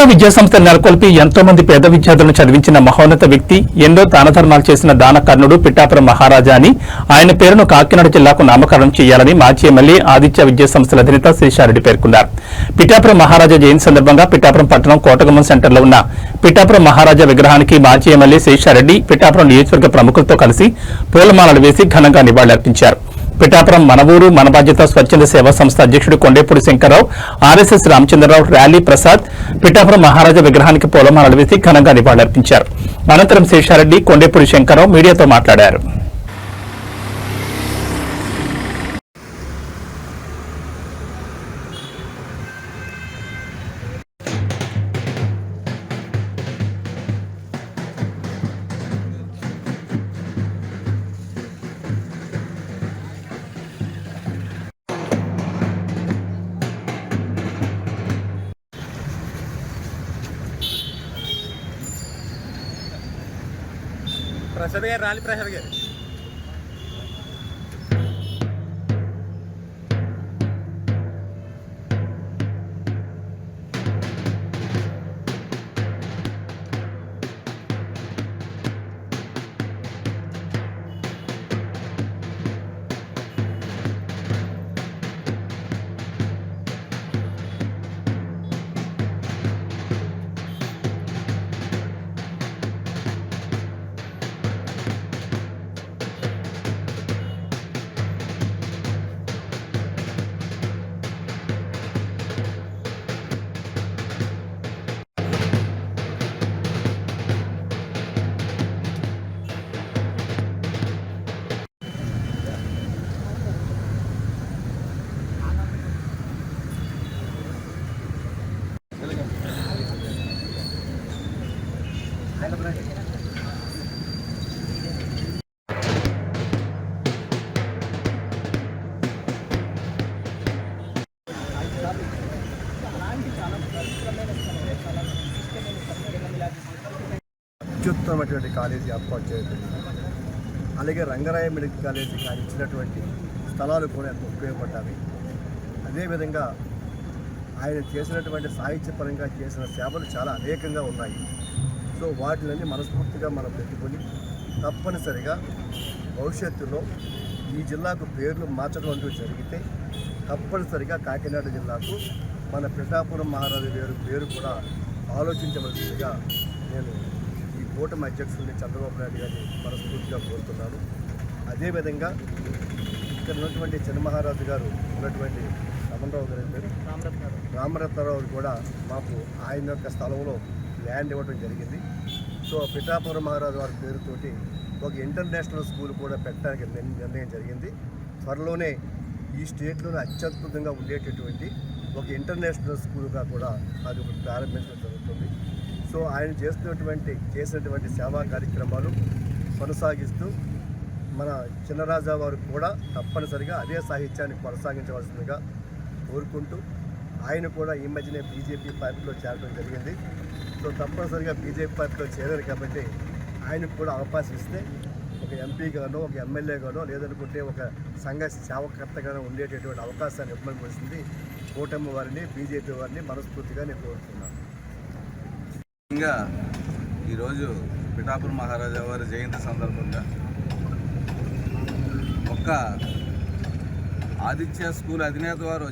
ఎన్నో విద్యా సంస్థలు నెలకొల్పి ఎంతో మంది పేద విద్యార్థులను చదివించిన మహోన్నత వ్యక్తి ఎన్నో దానధర్మాలు చేసిన దానకర్ణుడు పిఠాపురం మహారాజా అని ఆయన పేరును కాకినాడ జిల్లాకు నామకరణం చేయాలని మాజీ ఎమ్మెల్యే ఆదిత్య విద్యా సంస్థల అధినేత శ్రీశారెడ్డి పేర్కొన్నారు. పిఠాపురం మహారాజా జయంతి సందర్భంగా పిఠాపురం పట్టణం కోటగమం సెంటర్లో ఉన్న పిఠాపురం మహారాజా విగ్రహానికి మాజీ ఎమ్మెల్యే శ్రీశారెడ్డి పిఠాపురం నియోజకవర్గ ప్రముఖులతో కలిసి పూలమాలలు వేసి ఘనంగా నివాళులర్పించారు. పిఠాపురం మన ఊరు మన బాధ్యత స్వచ్ఛంద సేవా సంస్థ అధ్యక్షుడు కొండేపూడి శంకర్రావు ఆర్ఎస్ఎస్ రామచంద్రరావు ర్యాలీ ప్రసాద్ పిఠాపురం మహారాజా విగ్రహానికి పూలమాలలు వేసి ఘనంగా నివాళులర్పించారు. అనంతరం శేషారెడ్డి కొండేపూడి శంకర్రావు మీడియాతో మాట్లాడారు. ప్రసాద్ గారు రాలి ప్రసాద్ గారు అత్యుత్తమైనటువంటి కాలేజీ ఏర్పాటు చేయడం. అలాగే రంగరాయ మెడికల్ కాలేజీ ఇచ్చినటువంటి స్థలాలు కూడా ఎంతో ఉపయోగపడ్డాయి. అదేవిధంగా ఆయన చేసినటువంటి సాహిత్యపరంగా చేసిన సేవలు చాలా అనేకంగా ఉన్నాయి. సో వాటిలన్నీ మనస్ఫూర్తిగా మనం పెట్టుకొని తప్పనిసరిగా భవిష్యత్తులో ఈ జిల్లాకు పేర్లు మార్చడం అంటూ జరిగితే తప్పనిసరిగా కాకినాడ జిల్లాకు మన పిఠాపురం మహారాజు పేరు పేరు కూడా ఆలోచించవలసిందిగా నేను ఈ కూటమి అధ్యక్షుడిని చంద్రబాబు నాయుడు గారిని మనస్ఫూర్తిగా కోరుతున్నాను. అదేవిధంగా ఇక్కడ ఉన్నటువంటి చిన్నమహారాజు గారు ఉన్నటువంటి రమణరావు గారి పేరు? రామరత్నరావు. కూడా మాకు ఆయన యొక్క స్థలంలో ల్యాండ్ ఇవ్వడం జరిగింది. సో పిఠాపురం మహారాజు వారి పేరుతోటి ఒక ఇంటర్నేషనల్ స్కూల్ కూడా పెట్టడానికి నిర్ణయం జరిగింది. త్వరలోనే ఈ స్టేట్లోనే అత్యద్భుతంగా ఉండేటటువంటి ఒక ఇంటర్నేషనల్ స్కూల్గా కూడా అది ఒకటి ప్రారంభించడం జరుగుతుంది. సో ఆయన చేస్తున్నటువంటి చేసినటువంటి సేవా కార్యక్రమాలు కొనసాగిస్తూ మన చిన్నరాజా వారు కూడా తప్పనిసరిగా అదే సాహిత్యాన్ని కొనసాగించవలసిందిగా కోరుకుంటూ ఆయన కూడా ఈ మధ్యనే బీజేపీ పార్టీలో చేరడం జరిగింది. సో తప్పనిసరిగా బీజేపీ పార్టీలో చేరారు కాబట్టి ఆయనకు కూడా అవకాశం ఇస్తే ఒక ఎంపీగానో ఒక ఎమ్మెల్యేగానో లేదనుకుంటే ఒక సంఘ సేవకర్తగానో ఉండేటటువంటి అవకాశాన్ని ఇవ్వవలసింది కూటమి వారిని బీజేపీ వారిని మనస్ఫూర్తిగా నేను కోరుతున్నాను. ఇంకా ఈరోజు పిఠాపురం మహారాజా వారి జయంతి సందర్భంగా ఒక్క ఆదిత్య స్కూల్ అధినేత వారు